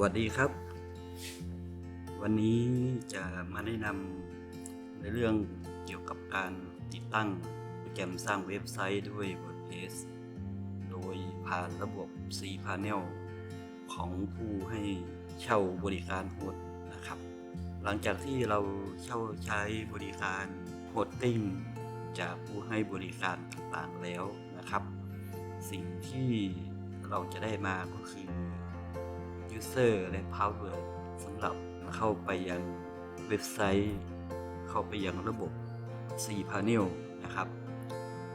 วัสดีครับ วันนี้จะมาแนะนำในเรื่องเกี่ยวกับการติดตั้งโปรแกรมสร้างเว็บไซต์ด้วย WordPress โดยผ่านระบบ cPanel ของผู้ให้เช่าบริการโฮสต์นะครับ หลังจากที่เราเช่าใช้บริการโฮสติ้งจากผู้ให้บริการต่างๆแล้วนะครับ สิ่งที่เราจะได้มาก็คือ User และ Password สำหรับเข้าไปยังเว็บไซต์ เข้าไปยังระบบ cPanel นะครับ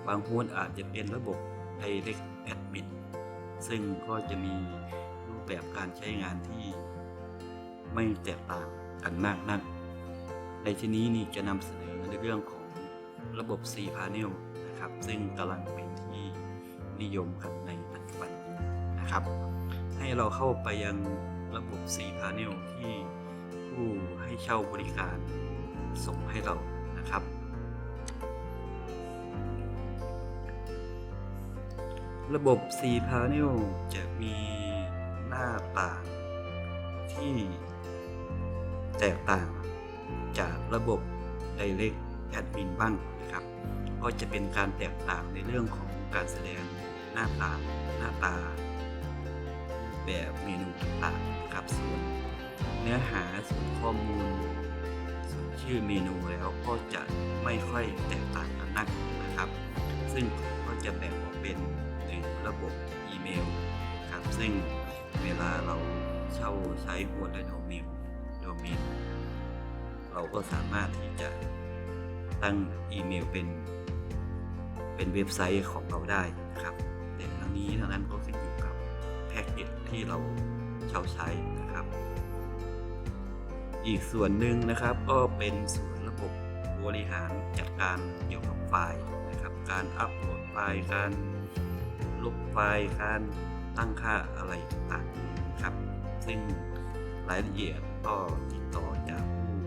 บางโฮสต์อาจจะเป็นระบบ Direct Admin ซึ่งก็จะมีรูปแบบการใช้งานที่ไม่แตกต่างกันมากนัก ในที่นี้นี่จะนำเสนอในเรื่องของระบบ cPanel นะครับ ซึ่งกำลังเป็นที่นิยมกันในปัจจุบันนะครับ ให้เราเข้าไปยังระบบ cPanel ที่ผู้ให้เช่าบริการส่งให้เรานะครับ ระบบ cPanel จะมีหน้าต่างที่แตกต่างจากระบบ Direct Admin บ้างนะครับ ก็จะเป็นการแตกต่างในเรื่องของการแสดงหน้าตาหน้าตา แบบเมนูต่างๆนะครับส่วนเนื้อหาส่วนข้อมูล ส่วนชื่อเมนูแล้วก็จะไม่ค่อยแตกต่างกันนักนะครับ ซึ่งก็จะแบ่งออกเป็นหนึ่งระบบอีเมลครับซึ่งเวลาเราเช่าใช้หัวและโดเมนโดเมนเราก็สามารถที่จะตั้งอีเมลเป็นเป็นเว็บไซต์ของเราได้นะครับแต่ทั้งนี้ทั้งนั้นก็ขึ้นอยู่ ที่เราเช่าใช้นะครับ อีกส่วนหนึ่งนะครับก็เป็นส่วนระบบบริหารจัดการเกี่ยวกับไฟล์นะครับ การอัปโหลดไฟล์การลบไฟล์การตั้งค่าอะไรต่างๆนะครับ ซึ่งรายละเอียดก็ติดต่อจากผู้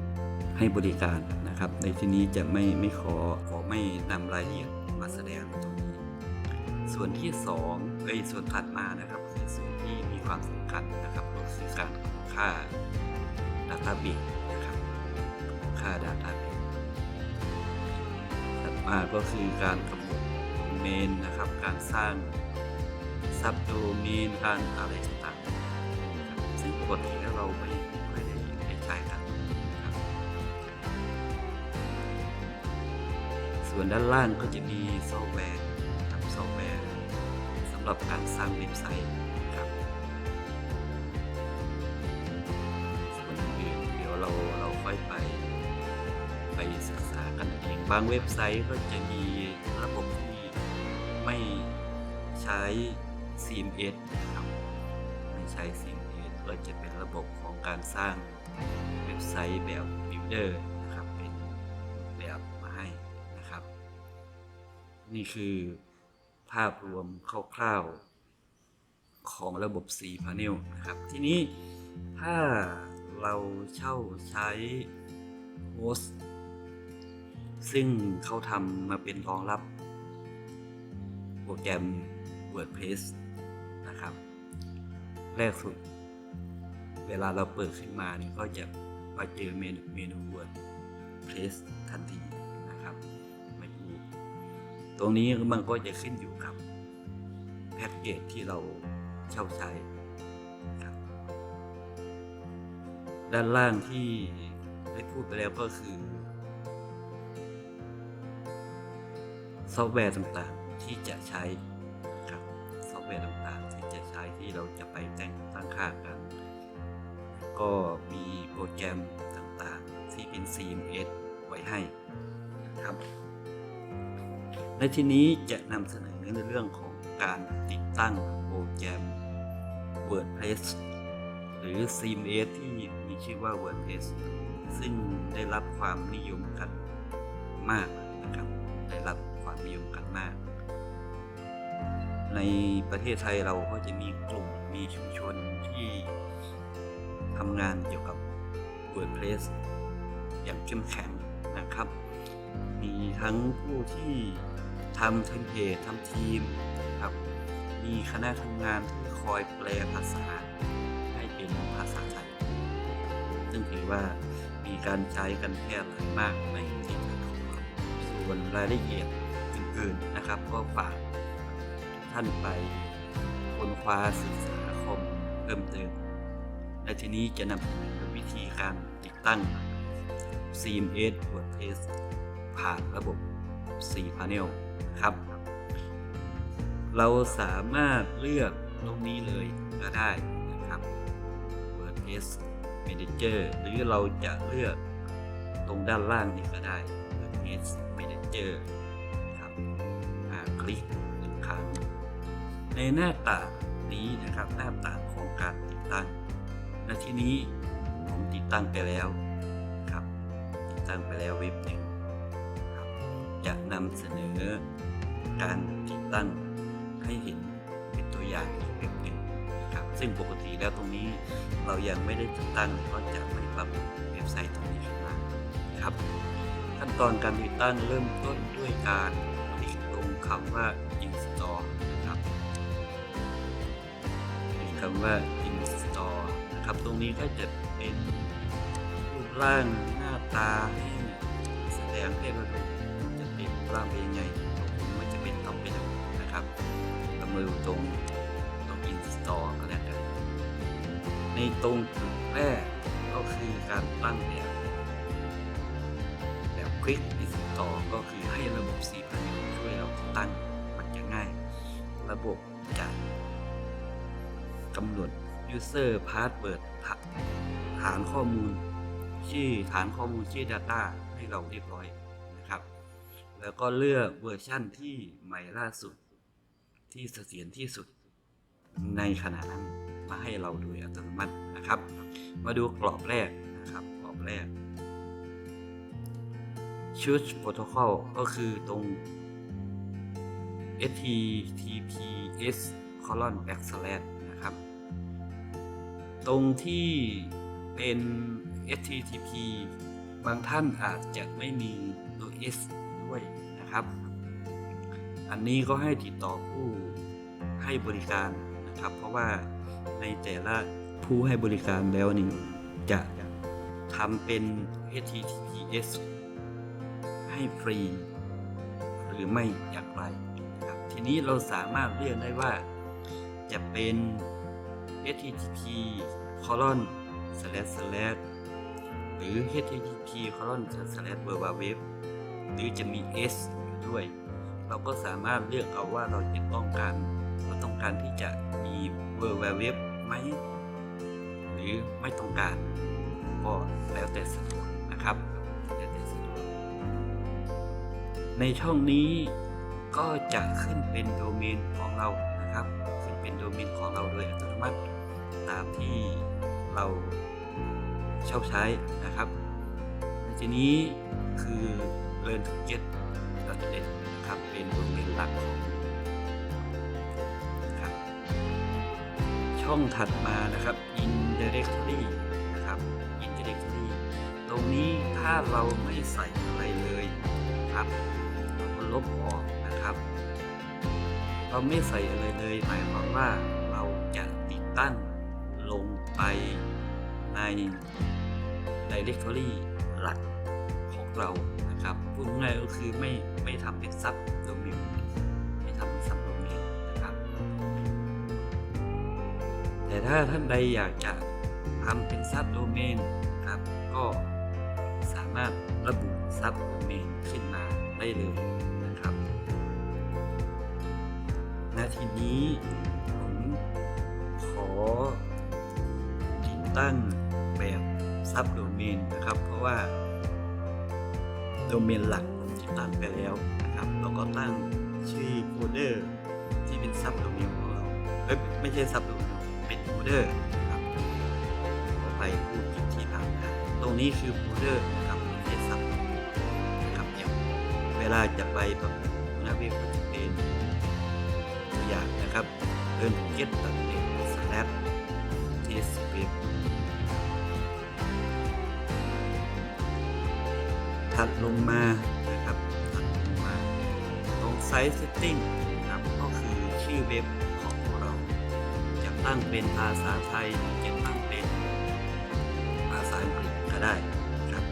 ให้บริการนะครับ ในที่นี้จะไม่ไม่ขอขอไม่นำรายละเอียดมาแสดงตรงนี้ ส่วนที่2ไอ้ยส่วนถัดมานะครับ คือส่วามสำคัญนะครับก็คือการค่า Database นะครับค่า Database ถัดมาก็คือการกำหนดเมนนะครับ การสร้างซับโดเมนการอะไรต่างๆซึ่งปกติแล้วเราไม่ไม่ได้ได้ใช้กันนะครับส่วนด้านล่างก็จะมีซอฟต์แวร์นะครับซอฟต์แวร์สำหรับการสร้างเว็บไซต์ บางเว็บไซต์ก็จะมีระบบที่ไม่ใช้ CMS นะครับ ไม่ใช้ CMS ก็จะเป็นระบบของการสร้างเว็บไซต์แบบ Builder นะครับ เป็นแบบมาให้นะครับ นี่คือภาพรวมคร่าวๆของระบบ cPanel นะครับ ทีนี้ถ้าเราเช่าใช้โฮสต์ ซึ่งเขาทำมาเป็นรองรับโปรแกรม WordPress นะครับ แรกสุด เวลาเราเปิดขึ้นมาเนี่ยก็จะมาเจอเมนูเมนู WordPress ทันทีนะครับม่ดูตรงนี้มันก็จะขึ้นอยู่กับแพ็กเกจที่เราเช่าใช้ครับด้านล่างที่ได้พูดไปแล้วก็คือ ซอฟต์แวร์ต่างๆที่จะใช้ครับซอฟต์แวร์ต่างๆที่จะใช้ที่เราจะไปแต่งตั้งค่ากัน ก็มีโปรแกรมต่างๆ ที่เป็น CMS ไว้ให้นะครับในที่นี้จะนำเสนอในเรื่องของการติดตั้งโปรแกรม WordPress หรือ CMS ที่มีชื่อว่า WordPress ซึ่งได้รับความนิยมกันมากนะครับได้รับ ความนิยมกันมากในประเทศไทยเราก็จะมีกลุ่มมีชุมชนที่ทำงานเกี่ยวกับ WordPress อย่างเข้มแข็งนะครับ มีทั้งผู้ที่ทำเทมเพลตทำทีมนะครับ มีคณะทำงานที่คอยแปลภาษา ให้เป็นเป็นภาษาไทย ซึ่งถือว่ามีการใช้กันแพร่หลายมากในประเทศไทยของเราส่วนรายละเอียดื่นนะครับ ก็ฝากท่านไปค้นคว้าศึกษาข้อมูลเพิ่มเติม และทีนี้จะนำเสนอวิธีการติดตั้ง CMS WordPress ผ่านระบบ4 Panel นะครับ เราสามารถเลือกตรงนี้เลยก็ได้นะครับ WordPress Manager หรือเราจะเลือกตรงด้านล่างนี้ก็ได้ WordPress Manager ลิกหนึ่งครั้งในหน้าต่างนี้นะครับหน้าต่างของการติดตั้งณที่นี้ผมติดตั้งไปแล้วครับ ติดตั้งไปแล้วเว็บหนึ่งครับจะนำเสนอการติดตั้งให้เห็นเป็นตัวอย่างอีกเว็บหนึ่งครับ ซึ่งปกติแล้วตรงนี้เรายังไม่ได้ติดตั้งก็จะไม่ปรับเว็บไซต์ตรงนี้ขึ้นมาครับ ขั้นตอนการติดตั้งเริ่มต้นด้วยการ งคำว่า install นะครับมีคำว่า install นะครับ ตรงนี้ก็จะเป็นรูปร่างหน้าตาให้แสดงให้เราดูจะเป็นร่างเป็นยังไงผมไม่จะเป็นต้องไปดูนะครับเรามาดูตรงตรง install ก็แล้วกันในตรงจุดแรกก็คือการตั้งแบบแบบ quick install ก็คือ user password ฐานฐานข้อมูล ชื่อฐานข้อมูลชื่อ data ให้เราเรียบร้อยนะครับ แล้วก็เลือกเวอร์ชั่นที่ใหม่ล่าสุด ที่เสถียรที่สุดในขณะนั้นมาให้เราโดยอัตโนมัตินะครับ มาดูกรอบแรกนะครับกรอบแรก Choose Protocol ก็คือตรง https colon backslash ตรงที่เป็น http บางท่านอาจจะไม่มีตัว s ด้วยนะครับ อันนี้ก็ให้ติดต่อผู้ให้บริการนะครับ เพราะว่าในแต่ละผู้ให้บริการแล้วนี่จะทำเป็น https ให้ฟรี หรือไม่อย่างไรนะครับ ทีนี้เราสามารถเลือกได้ว่าจะเป็น http colon slash slash หรือ http colon slash www หรือจะมี s อยู่ด้วย เราก็สามารถเลือกเอาว่าเราจะต้องการเราต้องการที่จะมี www ไหม หรือไม่ต้องการ ก็แล้วแต่สะดวกนะครับแล้วแต่สะดวก ในช่องนี้ก็จะขึ้นเป็นโดเมนของเรานะครับ ขึ้นเป็นโดเมนของเราโดยอัตโนมัติ ตามที่เราชอบใช้นะครับ ในทีนี้คือ learn to get net นะครับเป็นโดเมนหลักของนะครับช่องถัดมานะครับ indirectory นะครับ indirectory ตรงนี้ถ้าเราไม่ใส่อะไรเลยครับเราก็ลบออกนะครับ เราไม่ใส่อะไรเลยหมายความว่าเราจะติดตั้ง ไปใน directory หลักของเรานะครับพูดง่ายก็คือไม่ไม่ทำเป็นซับโดเมนไม่ทำเป็นซับโดเมนนะครับ แต่ถ้าท่านใดอยากจะทำเป็นซับโดเมนครับก็สามารถระบุซับโดเมนขึ้นมาได้เลยนะครับนาทีนี้ผมขอ ตั้งแบบซับโดเมนนะครับ เพราะว่าโดเมนหลักผมติดตั้งไปแล้วนะครับแล้วก็ตั้งชื่อโฟลเดอร์ที่เป็นซับโดเมนของเราเอ้ยไม่ใช่ซับโดเมนเป็นโฟลเดอร์นะครับขอไปพูดผิดที่ผ่านมาตรงนี้คือโฟลเดอร์นะครับไม่ใช่ซับนะครับอย่างเวลาจะไปแบบน้าเว็บก็จะเป็นตัวอย่างนะครับเดินเก็ตตัดเด็กสแลปเทสเว็บ ถัดลงมานะครับถัดลงมาตรงไซส์เซตติ้งนะครับก็คือชื่อเว็บของเราจะตั้งเป็นภาษาไทยหรือจะตั้งเป็นภาษาอังกฤษก็ได้นะครับ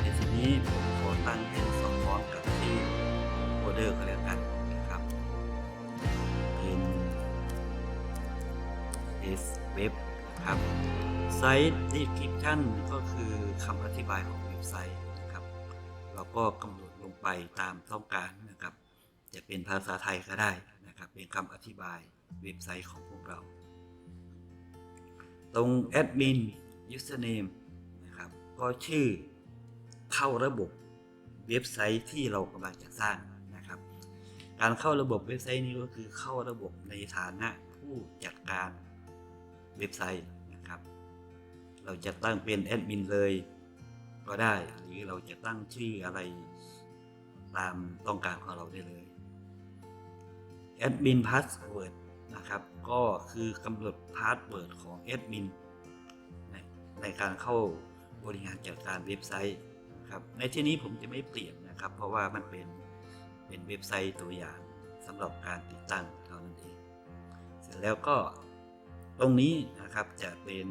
ในทีนี้ผมขอตั้งให้สอดคล้องกับที่โฟลเดอร์ก็แล้วกันนะครับเป็น S Web นะครับไซต์ description ก็คือคำอธิบายของเว็บไซต์ เราก็กำหนดลงไปตามต้องการนะครับ จะเป็นภาษาไทยก็ได้นะครับ เป็นคำอธิบายเว็บไซต์ของพวกเรา ตรง admin username นะครับ ก็ชื่อเข้าระบบเว็บไซต์ที่เรากำลังจะสร้างนะครับ การเข้าระบบเว็บไซต์นี้ก็คือเข้าระบบในฐานะผู้จัดการเว็บไซต์นะครับ เราจะตั้งเป็นแอดมินเลย ก็ได้ หรือเราจะตั้งชื่ออะไรตามต้องการของเราได้เลยแอดมินพาสเวิร์ดนะครับ ก็คือกำหนดพาสเวิร์ดของแอดมินในในการเข้าบริหารจัดการเว็บไซต์นะครับ ในที่นี้ผมจะไม่เปลี่ยนนะครับ เพราะว่ามันเป็นเป็นเว็บไซต์ตัวอย่างสำหรับการติดตั้งเท่านั้นเอง เสร็จแล้วก็ตรงนี้นะครับจะเป็น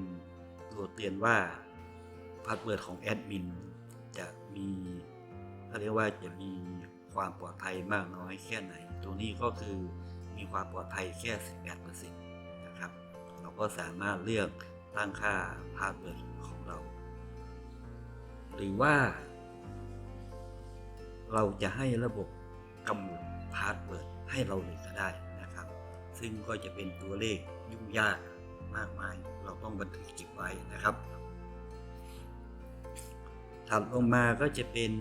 ตัวเตือนว่า พาสเวิร์ดของแอดมินจะมีเขาเรียกว่าจะมีความปลอดภัยมากน้อยแค่ไหนตัวนี้ก็คือมีความปลอดภัยแค่ 18%นะครับ เราก็สามารถเลือกตั้งค่าพาสเวิร์ดของเรา หรือว่า เราจะให้ระบบกำหนดพาสเวิร์ดให้เราเลยก็ได้นะครับ ซึ่งก็จะเป็นตัวเลขยุ่งยากมากมาย เราต้องบันทึกเก็บไว้นะครับ ถัดลงมาก็จะเป็น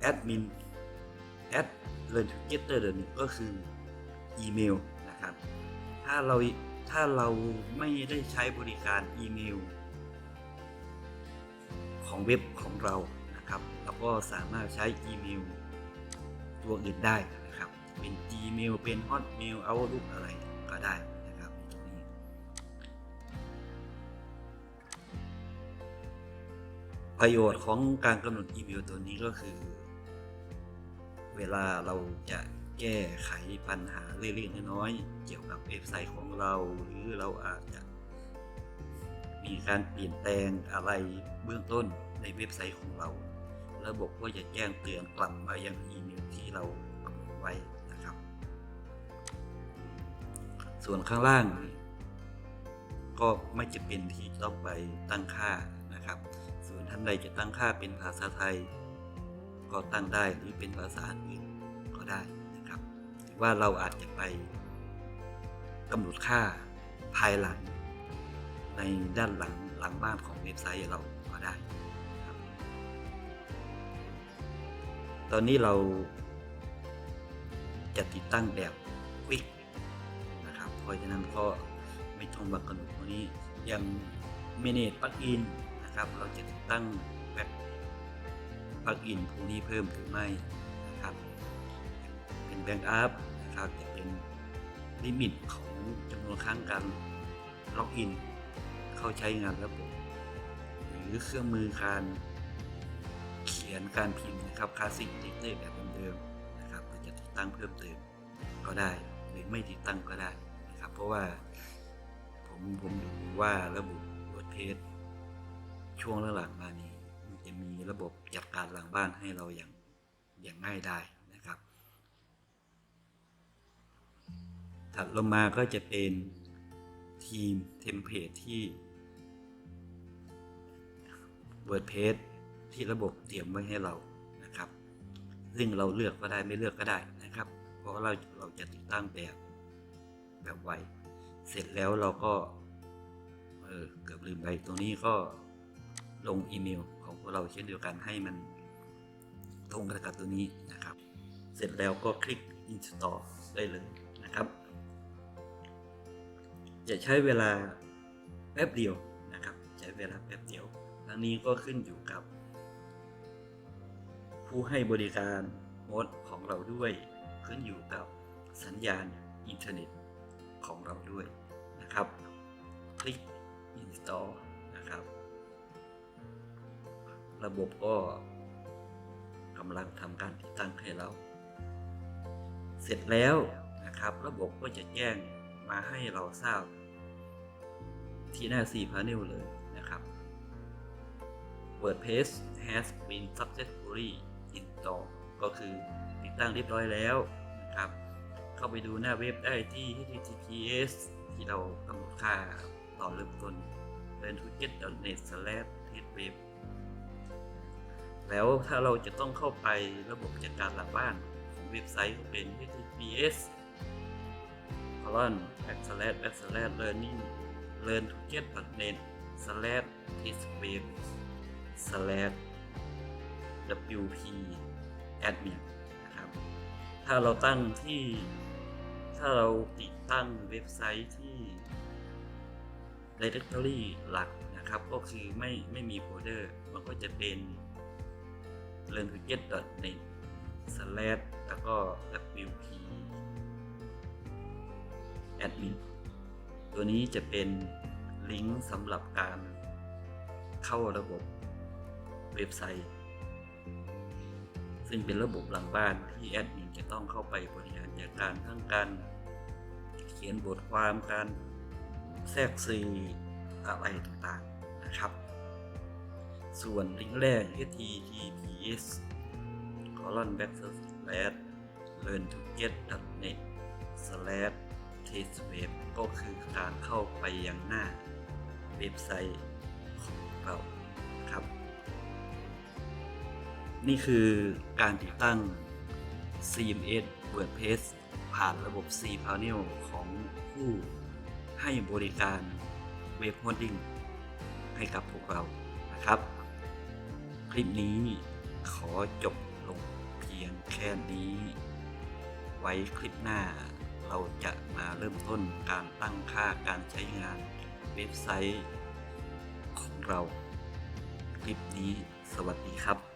แอดมินแอดเรนทูเกเตอร์หนึ่งก็คืออีเมลนะครับ ถ้าเราถ้าเราไม่ได้ใช้บริการอีเมล ของเว็บของเรานะครับ เราก็สามารถใช้อีเมล ตัวอื่นได้นะครับ เป็น Gmail เป็น Hotmail Outlook อะไรก็ได้ ประโยชน์ของการกำหนดอีเมลตัวนี้ก็คือ เวลาเราจะแก้ไขปัญหาเล็กๆน้อยๆเกี่ยวกับเว็บไซต์ของเราหรือเราอาจจะมีการเปลี่ยนแปลงอะไรเบื้องต้นในเว็บไซต์ของเรา ระบบก็จะแจ้งเตือนกลับมายังอีเมลที่เรากำหนดไว้นะครับ ส่วนข้างล่าง ก็ไม่จะเป็นที่ต้องไปตั้งค่า ท่านใดจะตั้งค่าเป็นภาษาไทย ก็ตั้งได้หรือเป็นภาษาอื่นก็ได้นะครับหรือว่าเราอาจจะไปกำหนดค่าภายหลัง ในด้านหลังหลังบ้านของเว็บไซต์เราก็ได้ครับ ตอนนี้เราจะติดตั้งแบบควิกนะครับเพราะฉะนั้นก็ไม่ต้องบังกำหนดตรงนี้ยัง manage plugin นะครับ เราจะติดตั้งแบบปลั๊กอินพวกนี้เพิ่มหรือไม่นะครับ เป็นแบงก์อัพนะครับจะเป็นลิมิตของจำนวนครั้งการล็อกอิน เข้าใช้งานระบบ หรือเครื่องมือการเขียนการพิมพ์นะครับคลาสสิกดิเตอร์แบบเดิมๆนะครับเราจะติดตั้งเพิ่มเติมก็ได้หรือไม่ติดตั้งก็ได้นะครับ เพราะว่าผมผมดูว่าระบบ WordPress ช่วงหลังๆมานี้มันจะมีระบบจัดการหลังบ้านให้เราอย่างอย่างง่ายได้นะครับ ถัดลงมาก็จะเป็นทีมเทมเพลตที่ WordPress ที่ระบบเตรียมไว้ให้เรานะครับ ซึ่งเราเลือกก็ได้ไม่เลือกก็ได้นะครับ เพราะเราเราจะติดตั้งแบบแบบไว เสร็จแล้วเราก็ เออเกือบลืมไปตรงนี้ก็ ลงอีเมลของพวกเราเช่นเดียวกันให้มันตรงกับตัวนี้นะครับ เสร็จแล้วก็คลิก install ได้เลยนะครับ จะใช้เวลาแป๊บเดียวนะครับ ใช้เวลาแป๊บเดียวทั้งนี้ก็ขึ้นอยู่กับ ผู้ให้บริการโฮสต์ของเราด้วย ขึ้นอยู่กับสัญญาณอินเทอร์เน็ตของเราด้วยนะครับ คลิก install นะครับ ระบบก็กำลังทำการติดตั้งให้เรา เสร็จแล้วนะครับ ระบบก็จะแจ้งมาให้เราทราบ ที่หน้า 4 Panel เลยนะครับ WordPress has been successfully installed ก็คือติดตั้งเรียบร้อยแล้วนะครับ เข้าไปดูหน้าเว็บได้ที่ https ที่เรากำหนดค่าตอนเริ่มต้น l e a r n t o g e t n e t t e s t w e b แล้วถ้าเราจะต้องเข้าไประบบจัดการหลังบ้านของเว็บไซต์ก็เป็น https colon backslash backslash learning learn to get net slash test web slash wp admin นะครับ ถ้าเราตั้งที่ ถ้าเราติดตั้งเว็บไซต์ที่ directory หลักนะครับ ก็คือไม่ไม่มีโฟลเดอร์ มันก็จะเป็น learn to get net slash แล้วก็ wp admin ตัวนี้จะเป็นลิงก์สำหรับการเข้าระบบเว็บไซต์ ซึ่งเป็นระบบหลังบ้านที่แอดมินจะต้องเข้าไปบริหารจัดการทั้งการเขียนบทความการแทรกซีอะไรต่างๆนะครับ ส่วนลิงก์แรก https colon backslash learn to get net slash test web ก็คือการเข้าไปยังหน้าเว็บไซต์ของเราครับ นี่คือการติดตั้ง CMS WordPress ผ่านระบบ cPanel ของผู้ให้บริการเว็บโฮดดิ้งให้กับพวกเรานะครับ คลิปนี้ขอจบลงเพียงแค่นี้ ไว้คลิปหน้าเราจะมาเริ่มต้นการตั้งค่าการใช้งานเว็บไซต์ของเรา คลิปนี้สวัสดีครับ